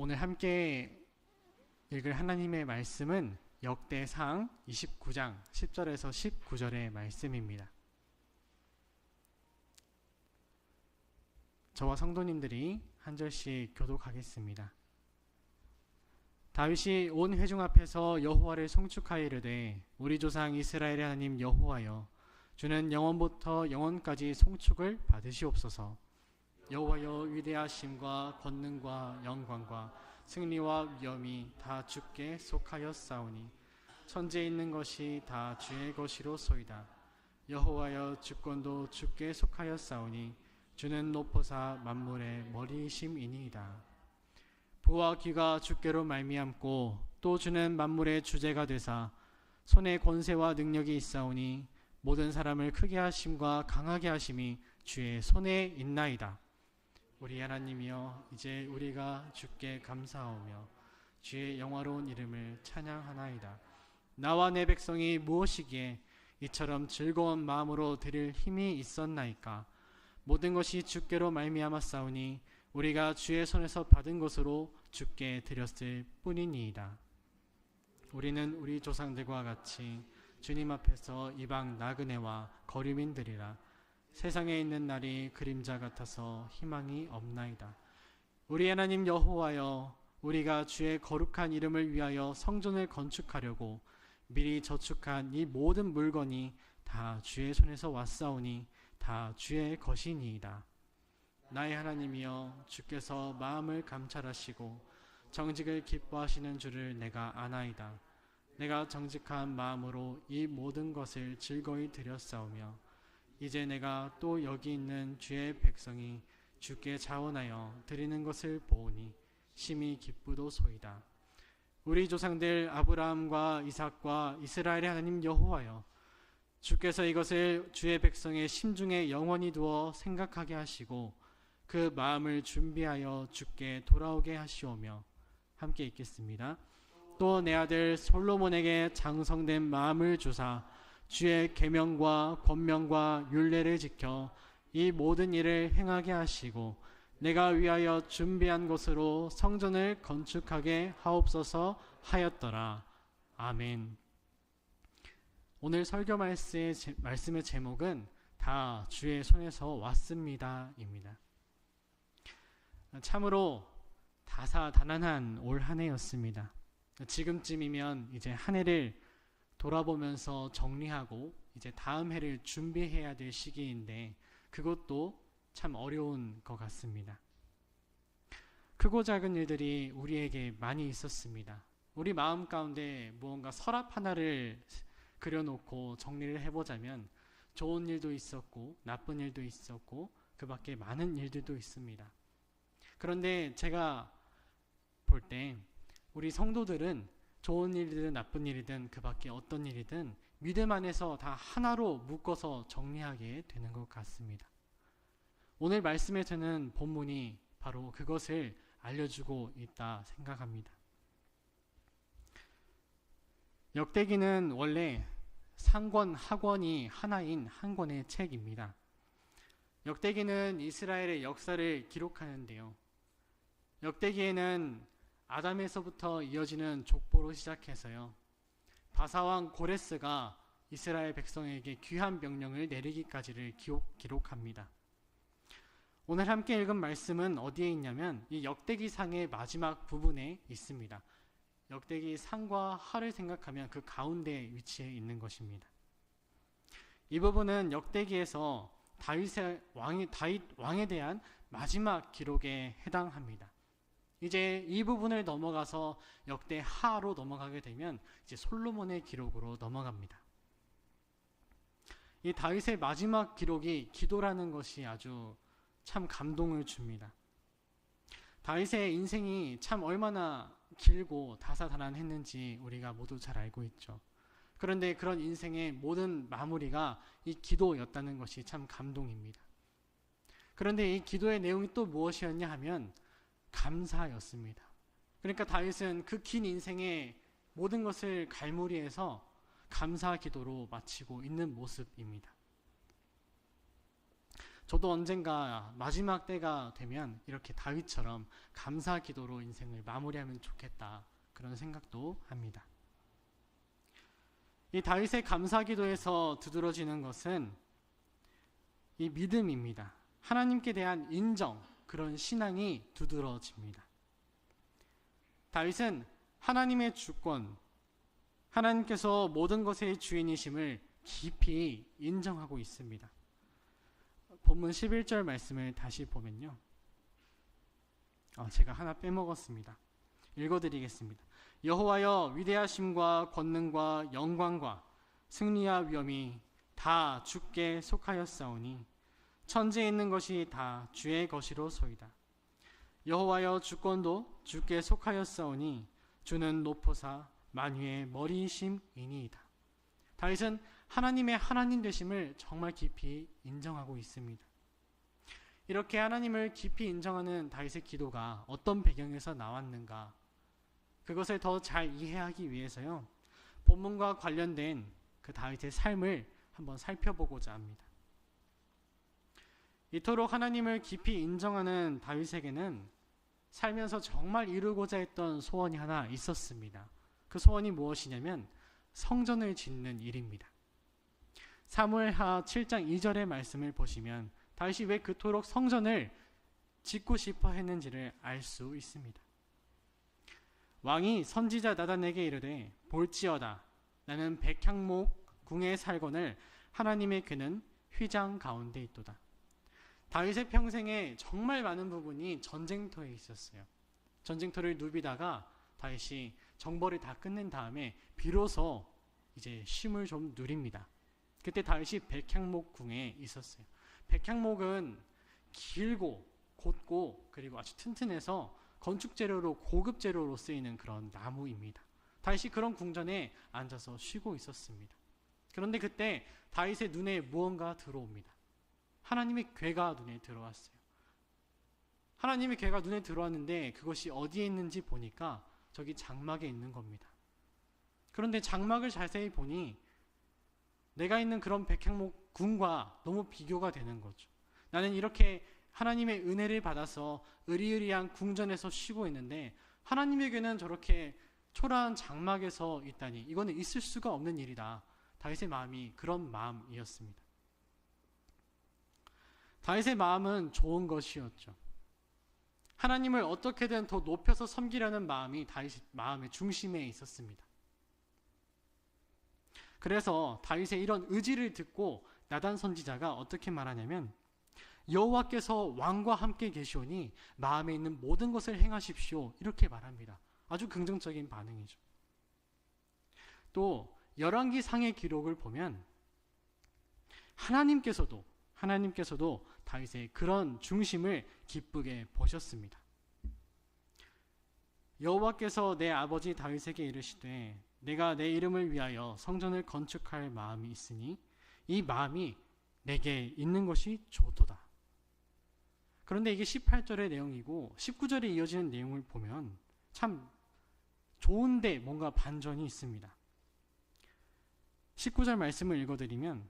오늘 함께 읽을 하나님의 말씀은 역대상 29장 10절에서 19절의 말씀입니다. 저와 성도님들이 한 절씩 교독하겠습니다. 다윗이 온 회중 앞에서 여호와를 송축하이르되 우리 조상 이스라엘의 하나님 여호와여 주는 영원부터 영원까지 송축을 받으시옵소서. 여호와여 위대하심과 권능과 영광과 승리와 위엄이 다 주께 속하였사오니 천지에 있는 것이 다 주의 것이로 소이다. 여호와여 주권도 주께 속하였사오니 주는 높으사 만물의 머리이심이니이다. 부와 귀가 주께로 말미암고 또 주는 만물의 주제가 되사 손에 권세와 능력이 있사오니 모든 사람을 크게 하심과 강하게 하심이 주의 손에 있나이다. 우리 하나님이여 이제 우리가 주께 감사하오며 주의 영화로운 이름을 찬양하나이다. 나와 내 백성이 무엇이기에 이처럼 즐거운 마음으로 드릴 힘이 있었나이까? 모든 것이 주께로 말미암았사오니 우리가 주의 손에서 받은 것으로 주께 드렸을 뿐이니이다. 우리는 우리 조상들과 같이 주님 앞에서 이방 나그네와 거류민들이라 세상에 있는 날이 그림자 같아서 희망이 없나이다. 우리 하나님 여호와여 우리가 주의 거룩한 이름을 위하여 성전을 건축하려고 미리 저축한 이 모든 물건이 다 주의 손에서 왔사오니 다 주의 것이니이다. 나의 하나님이여 주께서 마음을 감찰하시고 정직을 기뻐하시는 줄을 내가 아나이다. 내가 정직한 마음으로 이 모든 것을 즐거이 드렸사오며 이제 내가 또 여기 있는 주의 백성이 주께 자원하여 드리는 것을 보오니 심히 기쁘도소이다. 우리 조상들 아브라함과 이삭과 이스라엘의 하나님 여호와여 주께서 이것을 주의 백성의 심중에 영원히 두어 생각하게 하시고 그 마음을 준비하여 주께 돌아오게 하시오며 함께 읽겠습니다. 또 내 아들 솔로몬에게 장성된 마음을 주사 주의 계명과 권명과 율례를 지켜 이 모든 일을 행하게 하시고 내가 위하여 준비한 곳으로 성전을 건축하게 하옵소서 하였더라. 아멘. 오늘 설교 말씀의, 말씀의 제목은 다 주의 손에서 왔습니다입니다. 참으로 다사다난한 올 한 해였습니다. 지금쯤이면 이제 한 해를 돌아보면서 정리하고 이제 다음 해를 준비해야 될 시기인데 그것도 참 어려운 것 같습니다. 크고 작은 일들이 우리에게 많이 있었습니다. 우리 마음 가운데 무언가 서랍 하나를 그려놓고 정리를 해보자면 좋은 일도 있었고 나쁜 일도 있었고 그 밖에 많은 일들도 있습니다. 그런데 제가 볼 때 우리 성도들은 좋은 일이든 나쁜 일이든 그 밖에 어떤 일이든 믿음 안에서 다 하나로 묶어서 정리하게 되는 것 같습니다. 오늘 말씀에 드는 본문이 바로 그것을 알려주고 있다 생각합니다. 역대기는 원래 상권 학원이 하나인 한 권의 책입니다. 역대기는 이스라엘의 역사를 기록하는데요. 역대기에는 아담에서부터 이어지는 족보로 시작해서요. 바사왕 고레스가 이스라엘 백성에게 귀한 명령을 내리기까지를 기록, 합니다 오늘 함께 읽은 말씀은 어디에 있냐면 이 역대기 상의 마지막 부분에 있습니다. 역대기 상과 하를 생각하면 그 가운데 위치해 있는 것입니다. 이 부분은 역대기에서 다윗의 왕이 다윗 왕에 대한 마지막 기록에 해당합니다. 이제 이 부분을 넘어가서 역대 하로 넘어가게 되면 이제 솔로몬의 기록으로 넘어갑니다. 이 다윗의 마지막 기록이 기도라는 것이 아주 참 감동을 줍니다. 다윗의 인생이 참 얼마나 길고 다사다난했는지 우리가 모두 잘 알고 있죠. 그런데 그런 인생의 모든 마무리가 이 기도였다는 것이 참 감동입니다. 그런데 이 기도의 내용이 또 무엇이었냐 하면 감사였습니다. 그러니까 다윗은 그 긴 인생의 모든 것을 갈무리해서 감사 기도로 마치고 있는 모습입니다. 저도 언젠가 마지막 때가 되면 이렇게 다윗처럼 감사 기도로 인생을 마무리하면 좋겠다. 그런 생각도 합니다. 이 다윗의 감사 기도에서 두드러지는 것은 이 믿음입니다. 하나님께 대한 인정, 그런 신앙이 두드러집니다. 다윗은 하나님의 주권, 하나님께서 모든 것의 주인이심을 깊이 인정하고 있습니다. 본문 11절 말씀을 다시 보면요. 어, 제가 하나 빼먹었습니다. 읽어드리겠습니다. 여호와여 위대하심과 권능과 영광과 승리와 위엄이 다 주께 속하였사오니 천지에 있는 것이 다 주의 것이로 소이다. 여호와여 주권도 주께 속하였사오니 주는 높으사 만유의 머리이심이니이다. 다윗은 하나님의 하나님 되심을 정말 깊이 인정하고 있습니다. 이렇게 하나님을 깊이 인정하는 다윗의 기도가 어떤 배경에서 나왔는가? 그것을 더 잘 이해하기 위해서요. 본문과 관련된 그 다윗의 삶을 한번 살펴보고자 합니다. 이토록 하나님을 깊이 인정하는 다윗에게는 살면서 정말 이루고자 했던 소원이 하나 있었습니다. 그 소원이 무엇이냐면 성전을 짓는 일입니다. 사무엘하 7장 2절의 말씀을 보시면 다윗이 왜 그토록 성전을 짓고 싶어 했는지를 알 수 있습니다. 왕이 선지자 나단에게 이르되 볼지어다 나는 백향목 궁에 살거늘 하나님의 그는 휘장 가운데 있도다. 다윗의 평생에 정말 많은 부분이 전쟁터에 있었어요. 전쟁터를 누비다가 다윗이 정벌을 다 끝낸 다음에 비로소 이제 쉼을 좀 누립니다. 그때 다윗이 백향목 궁에 있었어요. 백향목은 길고 곧고 그리고 아주 튼튼해서 건축 재료로 고급 재료로 쓰이는 그런 나무입니다. 다윗이 그런 궁전에 앉아서 쉬고 있었습니다. 그런데 그때 다윗의 눈에 무언가 들어옵니다. 하나님의 괴가 눈에 들어왔어요. 하나님의 괴가 눈에 들어왔는데 그것이 어디에 있는지 보니까 저기 장막에 있는 겁니다. 그런데 장막을 자세히 보니 내가 있는 그런 백향목 궁과 너무 비교가 되는 거죠. 나는 이렇게 하나님의 은혜를 받아서 의리의리한 궁전에서 쉬고 있는데 하나님에게는 저렇게 초라한 장막에서 있다니 이거는 있을 수가 없는 일이다. 다윗의 마음이 그런 마음이었습니다. 다윗의 마음은 좋은 것이었죠. 하나님을 어떻게든 더 높여서 섬기려는 마음이 다윗의 마음의 중심에 있었습니다. 그래서 다윗의 이런 의지를 듣고 나단 선지자가 어떻게 말하냐면 여호와께서 왕과 함께 계시오니 마음에 있는 모든 것을 행하십시오. 이렇게 말합니다. 아주 긍정적인 반응이죠. 또 열왕기 상의 기록을 보면 하나님께서도 하나님께서도 다윗의 그런 중심을 기쁘게 보셨습니다. 여호와께서 내 아버지 다윗에게 이르시되 내가 내 이름을 위하여 성전을 건축할 마음이 있으니 이 마음이 내게 있는 것이 좋도다. 그런데 이게 18절의 내용이고 19절에 이어지는 내용을 보면 참 좋은데 뭔가 반전이 있습니다. 19절 말씀을 읽어드리면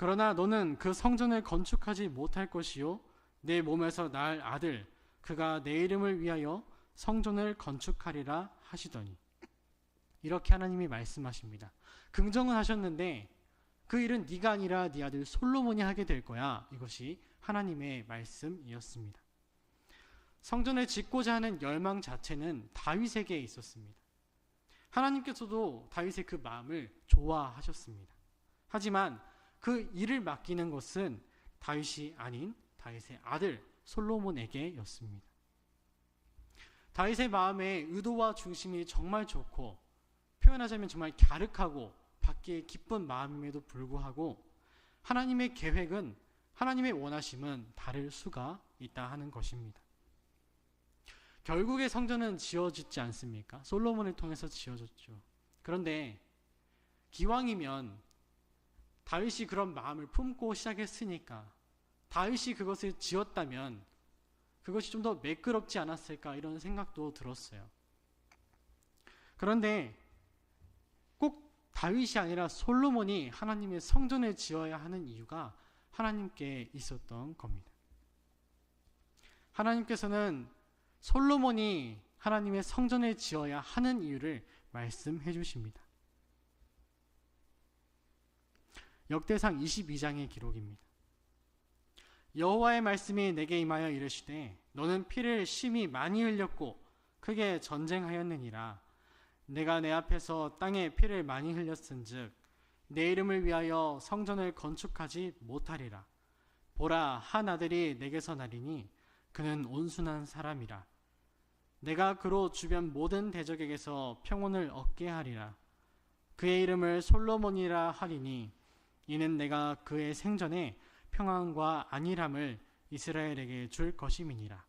그러나 너는 그 성전을 건축하지 못할 것이요 내 몸에서 날 아들 그가 내 이름을 위하여 성전을 건축하리라 하시더니 이렇게 하나님이 말씀하십니다. 긍정은 하셨는데 그 일은 네가 아니라 네 아들 솔로몬이 하게 될 거야. 이것이 하나님의 말씀이었습니다. 성전을 짓고자 하는 열망 자체는 다윗에게 있었습니다. 하나님께서도 다윗의 그 마음을 좋아하셨습니다. 하지만 그 일을 맡기는 것은 다윗이 아닌 다윗의 아들 솔로몬에게였습니다. 다윗의 마음의 의도와 중심이 정말 좋고 표현하자면 정말 갸륵하고 받기에 기쁜 마음임에도 불구하고 하나님의 계획은 하나님의 원하심은 다를 수가 있다 하는 것입니다. 결국에 성전은 지어졌지 않습니까? 솔로몬을 통해서 지어졌죠. 그런데 기왕이면 다윗이 그런 마음을 품고 시작했으니까 다윗이 그것을 지었다면 그것이 좀 더 매끄럽지 않았을까 이런 생각도 들었어요. 그런데 꼭 다윗이 아니라 솔로몬이 하나님의 성전을 지어야 하는 이유가 하나님께 있었던 겁니다. 하나님께서는 솔로몬이 하나님의 성전을 지어야 하는 이유를 말씀해 주십니다. 역대상 22장의 기록입니다. 여호와의 말씀이 내게 임하여 이르시되 너는 피를 심히 많이 흘렸고 크게 전쟁하였느니라. 내가 내 앞에서 땅에 피를 많이 흘렸은즉 내 이름을 위하여 성전을 건축하지 못하리라. 보라 한 아들이 내게서 나리니 그는 온순한 사람이라. 내가 그로 주변 모든 대적에게서 평온을 얻게 하리라. 그의 이름을 솔로몬이라 하리니 이는 내가 그의 생전에 평안과 안일함을 이스라엘에게 줄 것임이니라.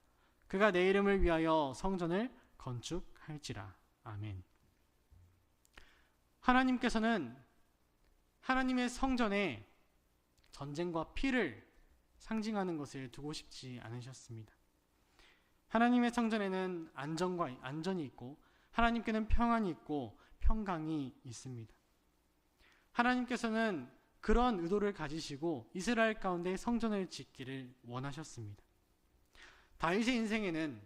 그가 내 이름을 위하여 성전을 건축할지라. 아멘. 하나님께서는 하나님의 성전에 전쟁과 피를 상징하는 것을 두고 싶지 않으셨습니다. 하나님의 성전에는 안전과 안전이 있고 하나님께는 평안이 있고 평강이 있습니다. 하나님께서는 그런 의도를 가지시고 이스라엘 가운데 성전을 짓기를 원하셨습니다. 다윗의 인생에는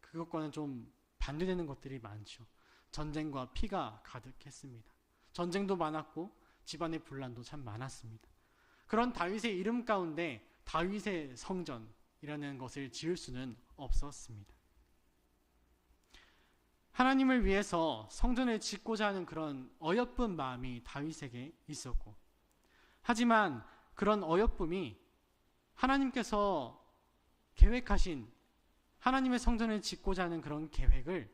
그것과는 좀 반대되는 것들이 많죠. 전쟁과 피가 가득했습니다. 전쟁도 많았고 집안의 분란도 참 많았습니다. 그런 다윗의 이름 가운데 다윗의 성전이라는 것을 지을 수는 없었습니다. 하나님을 위해서 성전을 짓고자 하는 그런 어여쁜 마음이 다윗에게 있었고 하지만 그런 어여쁨이 하나님께서 계획하신 하나님의 성전을 짓고자 하는 그런 계획을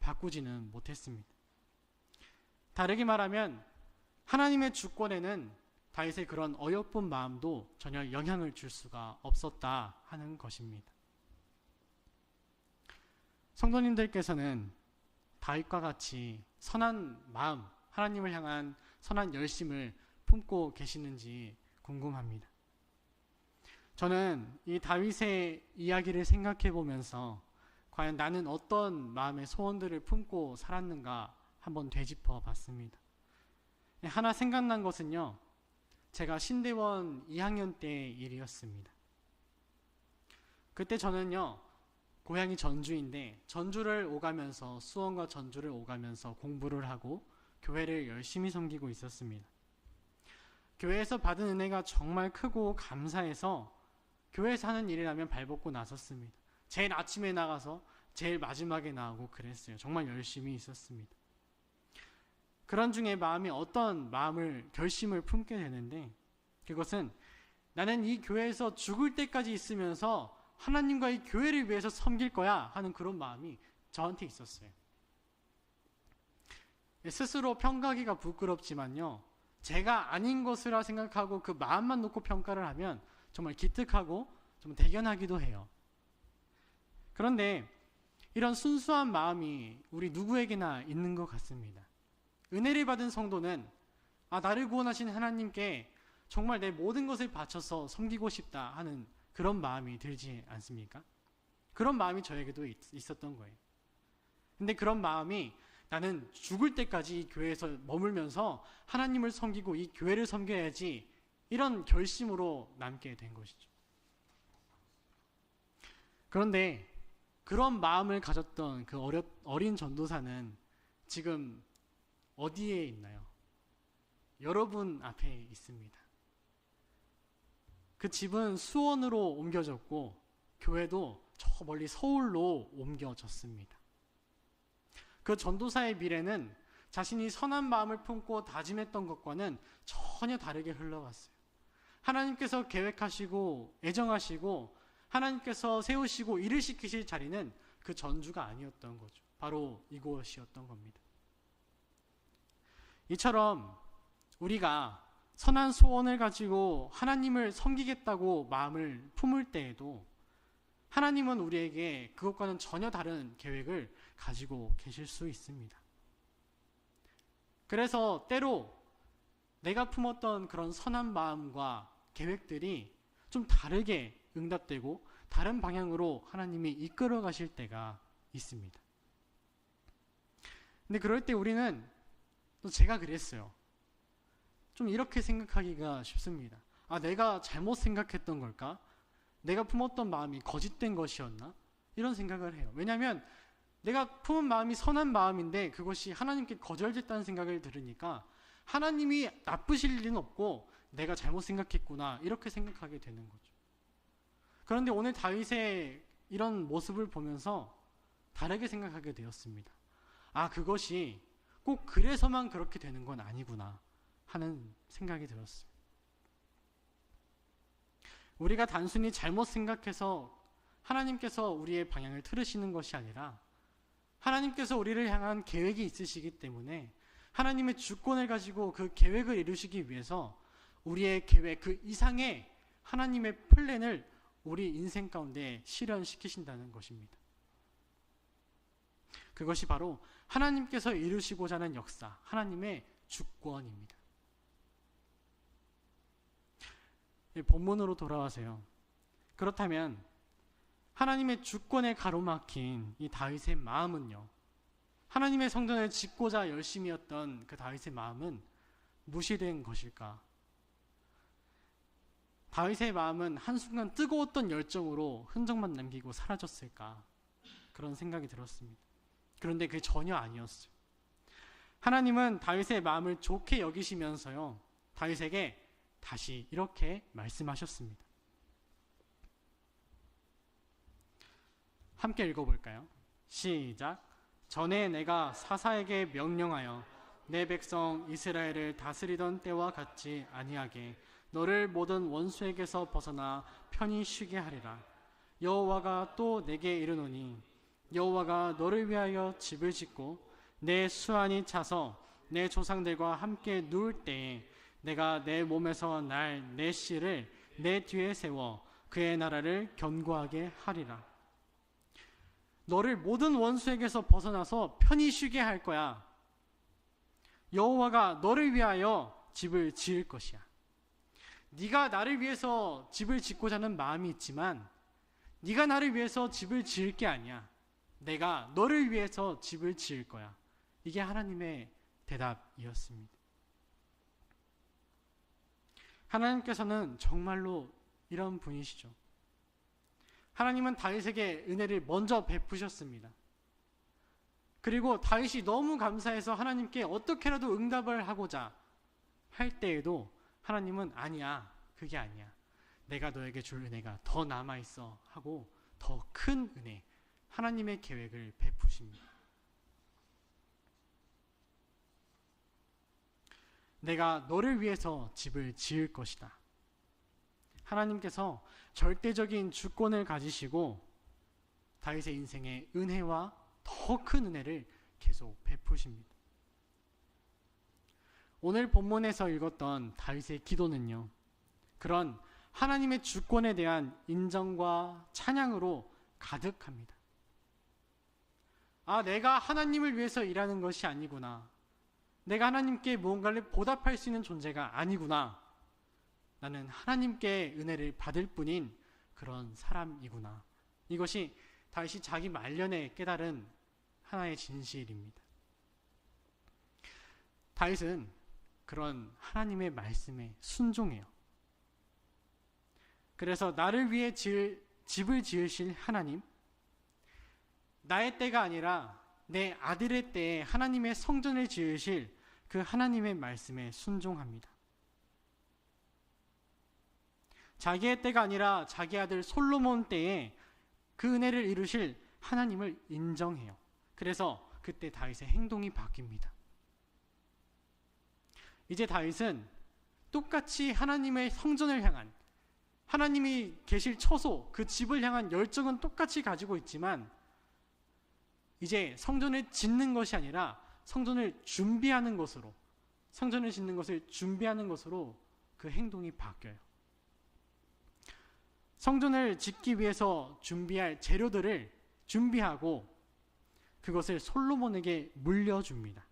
바꾸지는 못했습니다. 다르게 말하면 하나님의 주권에는 다윗의 그런 어여쁜 마음도 전혀 영향을 줄 수가 없었다 하는 것입니다. 성도님들께서는 다윗과 같이 선한 마음, 하나님을 향한 선한 열심을 품고 계시는지 궁금합니다. 저는 이 다윗의 이야기를 생각해 보면서 과연 나는 어떤 마음의 소원들을 품고 살았는가 한번 되짚어 봤습니다. 하나 생각난 것은요, 제가 신대원 2학년 때의 일이었습니다. 그때 저는요, 고향이 전주인데, 전주를 오가면서, 수원과 전주를 오가면서 공부를 하고, 교회를 열심히 섬기고 있었습니다. 교회에서 받은 은혜가 정말 크고 감사해서 교회에서 하는 일이라면 발벗고 나섰습니다. 제일 아침에 나가서 제일 마지막에 나오고 그랬어요. 정말 열심히 있었습니다. 그런 중에 마음이 어떤 마음을 결심을 품게 되는데 그것은 나는 이 교회에서 죽을 때까지 있으면서 하나님과 이 교회를 위해서 섬길 거야 하는 그런 마음이 저한테 있었어요. 스스로 평가하기가 부끄럽지만요. 제가 아닌 것이라 생각하고 그 마음만 놓고 평가를 하면 정말 기특하고 좀 대견하기도 해요. 그런데 이런 순수한 마음이 우리 누구에게나 있는 것 같습니다. 은혜를 받은 성도는 아, 나를 구원하신 하나님께 정말 내 모든 것을 바쳐서 섬기고 싶다 하는 그런 마음이 들지 않습니까? 그런 마음이 저에게도 있, 었던 거예요. 근데 그런 마음이 나는 죽을 때까지 이 교회에서 머물면서 하나님을 섬기고 이 교회를 섬겨야지 이런 결심으로 남게 된 것이죠. 그런데 그런 마음을 가졌던 그 어려, 어린 전도사는 지금 어디에 있나요? 여러분 앞에 있습니다. 그 집은 수원으로 옮겨졌고 교회도 저 멀리 서울로 옮겨졌습니다. 그 전도사의 미래는 자신이 선한 마음을 품고 다짐했던 것과는 전혀 다르게 흘러갔어요. 하나님께서 계획하시고 애정하시고 하나님께서 세우시고 일을 시키실 자리는 그 전주가 아니었던 거죠. 바로 이곳이었던 겁니다. 이처럼 우리가 선한 소원을 가지고 하나님을 섬기겠다고 마음을 품을 때에도 하나님은 우리에게 그것과는 전혀 다른 계획을 가지고 계실 수 있습니다. 그래서 때로 내가 품었던 그런 선한 마음과 계획들이 좀 다르게 응답되고 다른 방향으로 하나님이 이끌어 가실 때가 있습니다. 근데 그럴 때 우리는 또 제가 그랬어요. 좀 이렇게 생각하기가 쉽습니다. 아, 내가 잘못 생각했던 걸까? 내가 품었던 마음이 거짓된 것이었나? 이런 생각을 해요. 왜냐하면 내가 품은 마음이 선한 마음인데 그것이 하나님께 거절됐다는 생각을 들으니까 하나님이 나쁘실 리는 없고 내가 잘못 생각했구나 이렇게 생각하게 되는 거죠. 그런데 오늘 다윗의 이런 모습을 보면서 다르게 생각하게 되었습니다. 아, 그것이 꼭 그래서만 그렇게 되는 건 아니구나 하는 생각이 들었어요. 우리가 단순히 잘못 생각해서 하나님께서 우리의 방향을 틀으시는 것이 아니라 하나님께서 우리를 향한 계획이 있으시기 때문에 하나님의 주권을 가지고 그 계획을 이루시기 위해서 우리의 계획 그 이상의 하나님의 플랜을 우리 인생 가운데 실현시키신다는 것입니다. 그것이 바로 하나님께서 이루시고자 하는 역사, 하나님의 주권입니다. 본문으로 돌아와세요. 그렇다면 하나님의 주권에 가로막힌 이 다윗의 마음은요. 하나님의 성전을 짓고자 열심이었던 그 다윗의 마음은 무시된 것일까? 다윗의 마음은 한순간 뜨거웠던 열정으로 흔적만 남기고 사라졌을까? 그런 생각이 들었습니다. 그런데 그게 전혀 아니었어요. 하나님은 다윗의 마음을 좋게 여기시면서요. 다윗에게 다시 이렇게 말씀하셨습니다. 함께 읽어볼까요? 시작. 전에 내가 사사에게 명령하여 내 백성 이스라엘을 다스리던 때와 같이 아니하게 너를 모든 원수에게서 벗어나 편히 쉬게 하리라. 여호와가 또 내게 이르노니 여호와가 너를 위하여 집을 짓고 내 수완이 차서 내 조상들과 함께 누울 때에 내가 내 몸에서 날 내 씨를 내 뒤에 세워 그의 나라를 견고하게 하리라. 너를 모든 원수에게서 벗어나서 편히 쉬게 할 거야. 여호와가 너를 위하여 집을 지을 것이야. 네가 나를 위해서 집을 짓고자 하는 마음이 있지만 네가 나를 위해서 집을 지을 게 아니야. 내가 너를 위해서 집을 지을 거야. 이게 하나님의 대답이었습니다. 하나님께서는 정말로 이런 분이시죠. 하나님은 다윗에게 은혜를 먼저 베푸셨습니다. 그리고 다윗이 너무 감사해서 하나님께 어떻게라도 응답을 하고자 할 때에도 하나님은 아니야. 그게 아니야. 내가 너에게 줄 은혜가 더 남아 있어 하고 더 큰 은혜 하나님의 계획을 베푸십니다. 내가 너를 위해서 집을 지을 것이다. 하나님께서 절대적인 주권을 가지시고 다윗의 인생에 은혜와 더 큰 은혜를 계속 베푸십니다. 오늘 본문에서 읽었던 다윗의 기도는요. 그런 하나님의 주권에 대한 인정과 찬양으로 가득합니다. 아, 내가 하나님을 위해서 일하는 것이 아니구나. 내가 하나님께 무언가를 보답할 수 있는 존재가 아니구나. 나는 하나님께 은혜를 받을 뿐인 그런 사람이구나. 이것이 다시 자기 말년에 깨달은 하나의 진실입니다. 다윗은 그런 하나님의 말씀에 순종해요. 그래서 나를 위해 지을, 집을 지으실 하나님, 나의 때가 아니라 내 아들의 때에 하나님의 성전을 지으실 그 하나님의 말씀에 순종합니다. 자기의 때가 아니라 자기 아들 솔로몬 때에 그 은혜를 이루실 하나님을 인정해요. 그래서 그때 다윗의 행동이 바뀝니다. 이제 다윗은 똑같이 하나님의 성전을 향한 하나님이 계실 처소, 그 집을 향한 열정은 똑같이 가지고 있지만 이제 성전을 짓는 것이 아니라 성전을 준비하는 것으로 성전을 짓는 것을 준비하는 것으로 그 행동이 바뀌어요. 성전을 짓기 위해서 준비할 재료들을 준비하고 그것을 솔로몬에게 물려줍니다.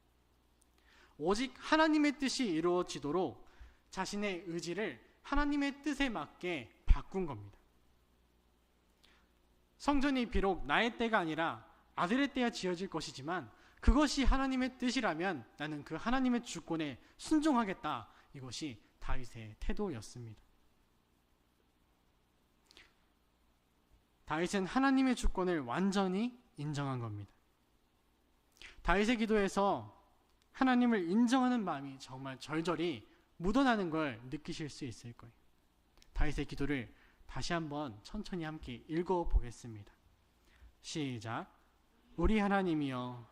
오직 하나님의 뜻이 이루어지도록 자신의 의지를 하나님의 뜻에 맞게 바꾼 겁니다. 성전이 비록 나의 때가 아니라 아들의 때야 지어질 것이지만 그것이 하나님의 뜻이라면 나는 그 하나님의 주권에 순종하겠다. 이것이 다윗의 태도였습니다. 다윗은 하나님의 주권을 완전히 인정한 겁니다. 다윗의 기도에서 하나님을 인정하는 마음이 정말 절절히 묻어나는 걸 느끼실 수 있을 거예요. 다윗의 기도를 다시 한번 천천히 함께 읽어 보겠습니다. 시작. 우리 하나님이여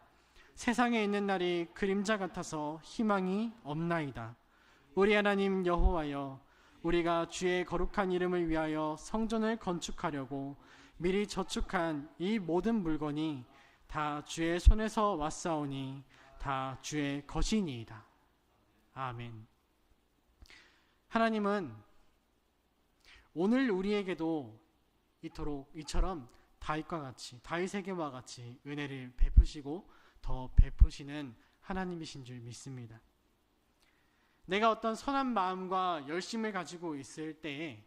세상에 있는 날이 그림자 같아서 희망이 없나이다. 우리 하나님 여호와여 우리가 주의 거룩한 이름을 위하여 성전을 건축하려고 미리 저축한 이 모든 물건이 다 주의 손에서 왔사오니 다 주의 것이니이다. 아멘. 하나님은 오늘 우리에게도 이토록 이처럼 다윗과 같이 다윗에게와 같이 은혜를 베푸시고 더 베푸시는 하나님이신 줄 믿습니다. 내가 어떤 선한 마음과 열심을 가지고 있을 때에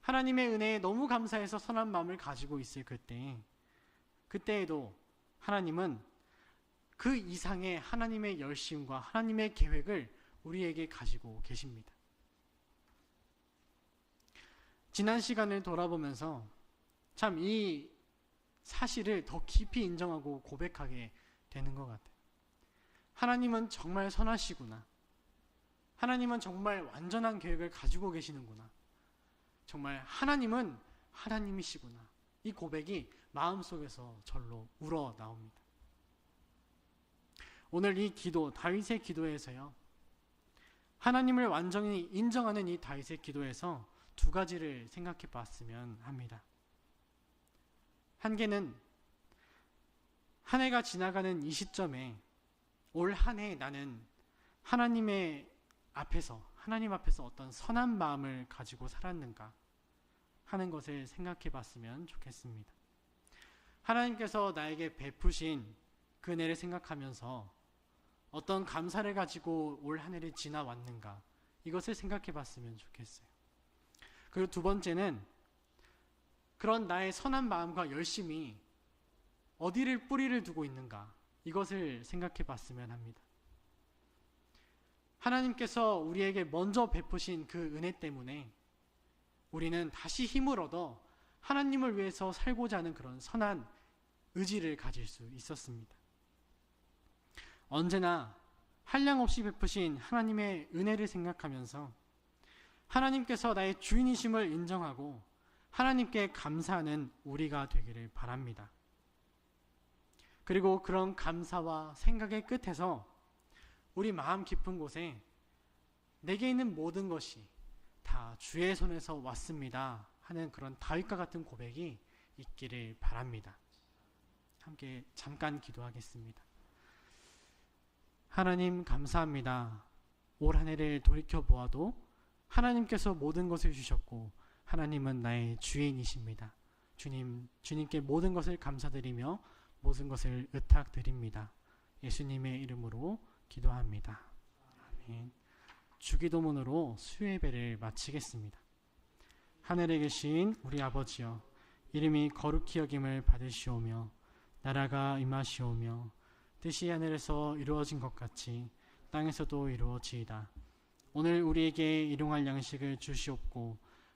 하나님의 은혜에 너무 감사해서 선한 마음을 가지고 있을 그때 그때에도 하나님은 그 이상의 하나님의 열심과 하나님의 계획을 우리에게 가지고 계십니다. 지난 시간을 돌아보면서 참 이 사실을 더 깊이 인정하고 고백하게 되는 것 같아요. 하나님은 정말 선하시구나. 하나님은 정말 완전한 계획을 가지고 계시는구나. 정말 하나님은 하나님이시구나. 이 고백이 마음속에서 절로 우러 나옵니다. 오늘 이 기도, 다윗의 기도에서요. 하나님을 완전히 인정하는 이 다윗의 기도에서 두 가지를 생각해 봤으면 합니다. 한 개는 한 해가 지나가는 이 시점에 올 한 해 나는 하나님의 앞에서 하나님 앞에서 어떤 선한 마음을 가지고 살았는가 하는 것을 생각해 봤으면 좋겠습니다. 하나님께서 나에게 베푸신 그 은혜를 생각하면서 어떤 감사를 가지고 올 한 해를 지나왔는가 이것을 생각해 봤으면 좋겠어요. 그리고 두 번째는 그런 나의 선한 마음과 열심이 어디를 뿌리를 두고 있는가 이것을 생각해 봤으면 합니다. 하나님께서 우리에게 먼저 베푸신 그 은혜 때문에 우리는 다시 힘을 얻어 하나님을 위해서 살고자 하는 그런 선한 의지를 가질 수 있었습니다. 언제나 한량 없이 베푸신 하나님의 은혜를 생각하면서 하나님께서 나의 주인이심을 인정하고 하나님께 감사하는 우리가 되기를 바랍니다. 그리고 그런 감사와 생각의 끝에서 우리 마음 깊은 곳에 내게 있는 모든 것이 다 주의 손에서 왔습니다 하는 그런 다윗과 같은 고백이 있기를 바랍니다. 함께 잠깐 기도하겠습니다. 하나님 감사합니다. 올 한 해를 돌이켜 보아도 하나님께서 모든 것을 주셨고 하나님은 나의 주인이십니다. 주님, 주님께 모든 것을 감사드리며 모든 것을 의탁드립니다. 예수님의 이름으로 기도합니다. 아멘. 주기도문으로 수예배를 마치겠습니다. 하늘에 계신 우리 아버지여 이름이 거룩히 여김을 받으시오며 나라가 임하시오며 뜻이 하늘에서 이루어진 것 같이 땅에서도 이루어지이다. 오늘 우리에게 일용할 양식을 주시옵고